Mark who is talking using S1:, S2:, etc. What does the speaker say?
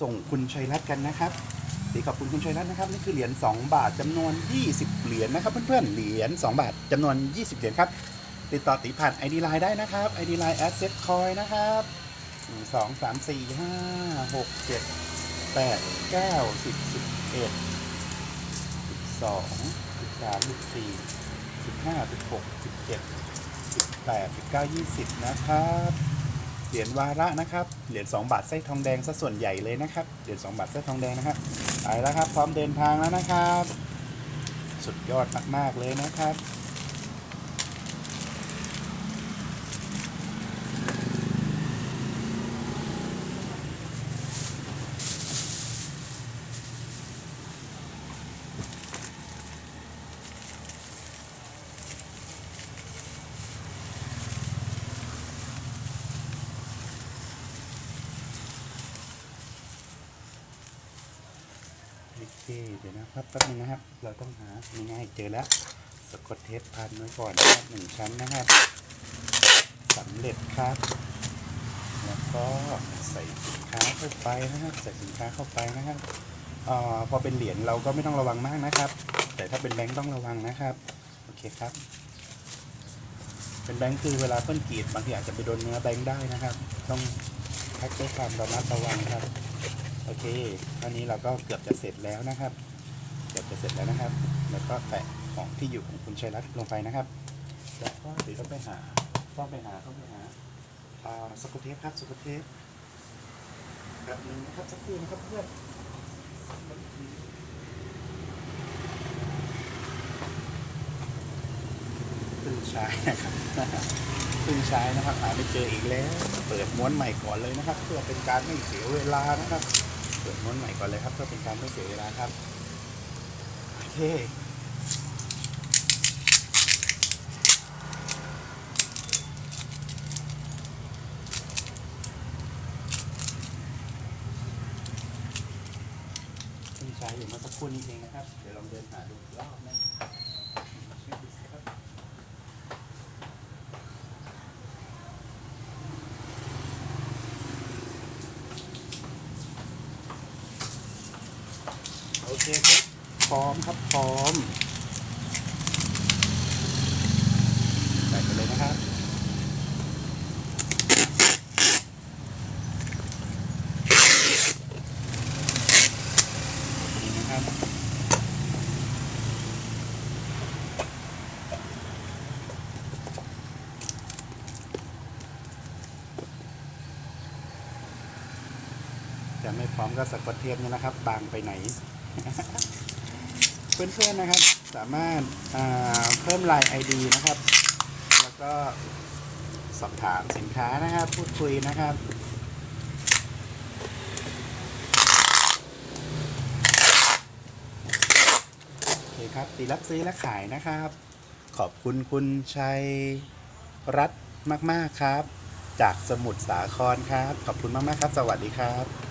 S1: ส่งคุณชัยรัตน์กันนะครับสีขอบคุณคุณชัยรัตน์นะครับ นี่คือเหรียญ2บาทจำนวน 20 เหรียญนนะครับ เพื่อนๆ เหรียญ2บาทจำนวน 20 เหรียญครับ ติดต่อติผ่านไอดีไลน์ได้นะครับไอดีไลน์แอสเซทคอยนะครับหนึ่งสองสามสี่ห้าหกเจ็ดแปดเก้าสิบสิบเอ็ดสิบสองสิบสามสิบสี่สิบห้าสิบหกสิบเจ็ดสิบแปดสิบเก้ายี่สิบนะครับเหรียญวาระนะครับ เหรียญ2บาทไส้ทองแดงซะส่วนใหญ่เลยนะครับ เหรียญ2บาทไส้ทองแดงนะครับไปแล้วครับ พร้อมเดินทางแล้วนะครับ สุดยอดมากๆเลยนะครับเคเดี๋ยวนะครับ แป๊บนึงนะครับ เราต้องหาง่ายๆเจอแล้วสกดเทปพันไว้ก่อนนะครับหนึ่งชั้นนะครับสำเร็จครับ แล้วก็ใส่สินค้าเข้าไปนะครับ ใส่สินค้าเข้าไปนะครับออพอเป็นเหรียญเราก็ไม่ต้องระวังมากนะครับ แต่ถ้าเป็นแบงค์ต้องระวังนะครับ โอเคครับ เป็นแบงค์คือเวลาต้นกรีดบางทีอาจจะไปโดนเนื้อแบงค์ได้นะครับ ต้องพักด้วยความระมัดระวังครับโอเคตอนนี้เราก็เกือบจะเสร็จแล้วนะครับ เกือบจะเสร็จแล้วนะครับแล้วก็แตะของที่อยู่ของคุณชัยรัตน์ลงไปนะครับแล้วก็ถือวต้องไปหาต้องไปหาต้องไปหาสกุลเทปครับสกุลเทปแบบนี้นะครับสักครู่นะครับเพื่อนตื่นใช้นะครับตึ่นใช้นะครับหาไม่เจออีกแล้ว เปิดม้วนใหม่ก่อนเลยนะครับ เพื่อเป็นการไม่เสียเวลานะครับวดม้วนใหม่ก่อนเลยครับเพื่อเป็นการไม่เสียเวลาครับ โอเคชอยู่มาสักครู่นี้เองนะครับ เดี๋ยวลองเดินหาดูรอบโอเคครับพร้อมครับพร้อมใส่ไปเลยนะครับนี่นะครับ จะไม่พร้อมก็สักกระเทียมนี่นะครับบางไปไหนเพื่อนๆนะครับ สามารถเพิ่มไลน์ ID นะครับ แล้วก็สอบถามสินค้านะครับ พูดคุยนะครับโอเคครับตีรับซื้อและขายนะครับ ขอบคุณคุณชัยรัตมากๆครับ จากสมุทรสาครครับ ขอบคุณมากๆครับ สวัสดีครับ